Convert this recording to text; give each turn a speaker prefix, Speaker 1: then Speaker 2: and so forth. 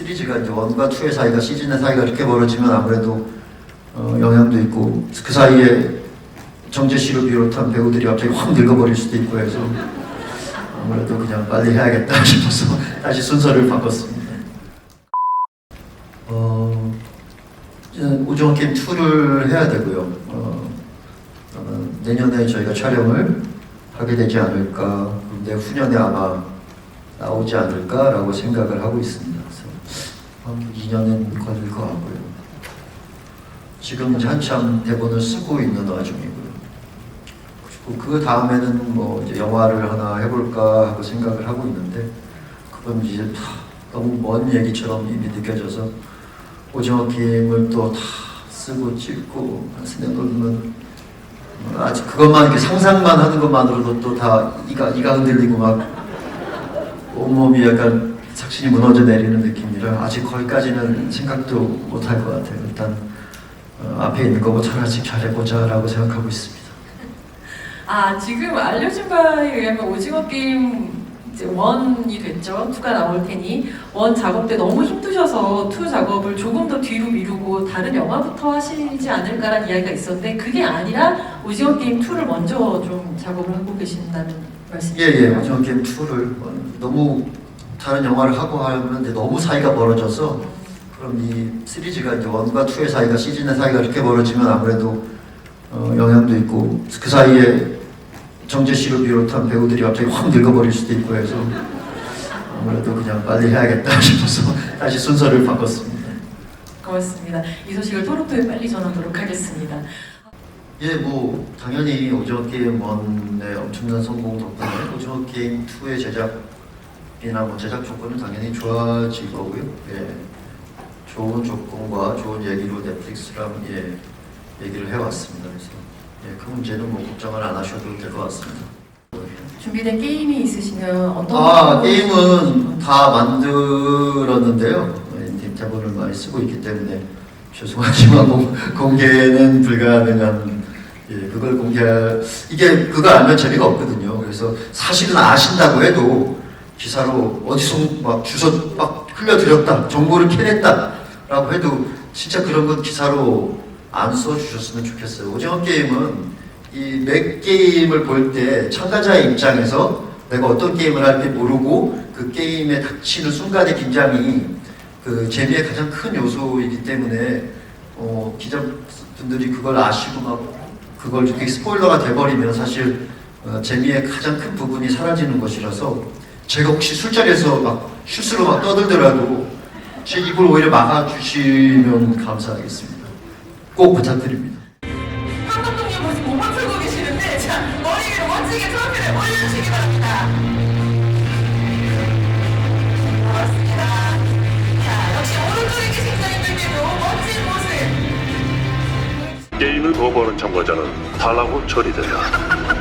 Speaker 1: 시리즈가 이제 원과 투의 사이가 시즌의 사이가 이렇게 벌어지면 아무래도 어, 영향도 있고 그 사이에 정재 씨를 비롯한 배우들이 갑자기 확 늙어버릴 수도 있고 해서 아무래도 그냥 빨리 해야겠다 싶어서 다시 순서를 바꿨습니다. 어, 오징어 게임 2를 해야 되고요. 어, 내년에 저희가 촬영을 하게 되지 않을까. 근데 후년에 아마 나오지 않을까라고 생각을 하고 있습니다. 그래서 한 2년은 걸릴 것 같고요. 지금 한참 대본을 쓰고 있는 와중이고요. 그리고 그 다음에는 뭐 이제 영화를 하나 해볼까 하고 생각을 하고 있는데 그건 이제 다 너무 먼 얘기처럼 이미 느껴져서 오징어 게임을 또 다 쓰고 찍고 스냅돌면 아직 그것만 이렇게 상상만 하는 것만으로도 또 다 이가 이가 흔들리고 막 온몸이 약간 착신이 무너져 내리는 느낌이라 아직 거기까지는 생각도 못 할 것 같아요. 일단 어, 앞에 있는 거부터 하나씩 잘해보자라고 생각하고 있습니다.
Speaker 2: 아 지금 알려진 바에 의하면 오징어 게임 이제 원이 됐죠. 투가 나올 테니 원 작업 때 너무 힘드셔서 투 작업을 조금 더 뒤로 미루고 다른 영화부터 하시지 않을까라는 이야기가 있었는데 그게 아니라 오징어 게임 2를 먼저 좀 작업을 하고 계신다는 말씀이시죠?
Speaker 1: 예예, 오징어 게임 2를 너무 다른 영화를 하고 이제 너무 사이가 멀어져서 그럼 이 시리즈가 이제 원과 투의 사이가 시즌의 사이가 이렇게 벌어지면 아무래도 어, 영향도 있고 그 사이에 정재 씨를 비롯한 배우들이 갑자기 확 늙어버릴 수도 있고 해서 아무래도 그냥 빨리 해야겠다 싶어서 다시 순서를 바꿨습니다.
Speaker 2: 고맙습니다. 이 소식을 토론토에 빨리 전하도록 하겠습니다.
Speaker 1: 예, 뭐 당연히 오징어 게임 1의 엄청난 성공 덕분에 오징어 게임 2의 제작 이나 뭐 제작 조건은 당연히 좋아질 거고요. 예, 좋은 조건과 좋은 얘기로 넷플릭스랑 예 얘기를 해왔습니다. 그래서 예, 그 문제는 뭐 걱정을 안 하셔도 될 것 같습니다.
Speaker 2: 준비된 게임이 있으시면 어떤
Speaker 1: 아
Speaker 2: 거-
Speaker 1: 게임은 다 만들었는데요. 예, 대본을 많이 쓰고 있기 때문에 죄송하지만 공- 공개는 불가능한. 예, 그걸 공개할 이게 그걸 알면 재미가 없거든요. 그래서 사실은 아신다고 해도 기사로 어디서 막 주소 막 흘려드렸다, 정보를 캐냈다라고 해도 진짜 그런 건 기사로 안 써주셨으면 좋겠어요. 오징어 게임은 이몇 게임을 볼 때 참가자의 입장에서 내가 어떤 게임을 할지 모르고 그 게임에 닥치는 순간의 긴장이 그 재미의 가장 큰 요소이기 때문에 어, 기자분들이 그걸 아시고 막 그걸 이렇게 스포일러가 돼버리면 사실 어, 재미의 가장 큰 부분이 사라지는 것이라서 제가 혹시 술자리에서 막 실수로 막 떠들더라도 제 입을 오히려 막아주시면 감사하겠습니다. 꼭 부탁드립니다.
Speaker 2: 한 감독님 벌써 몸만 풀고 계시는데 자 머리 위로 멋지게 트로피를 올려주시기 바랍니다. 고맙습니다. 자 역시 오른쪽에 계신 기자님들께도 멋진 모습.
Speaker 3: 게임을 거부하는 참가자는 탈락 후 처리된다.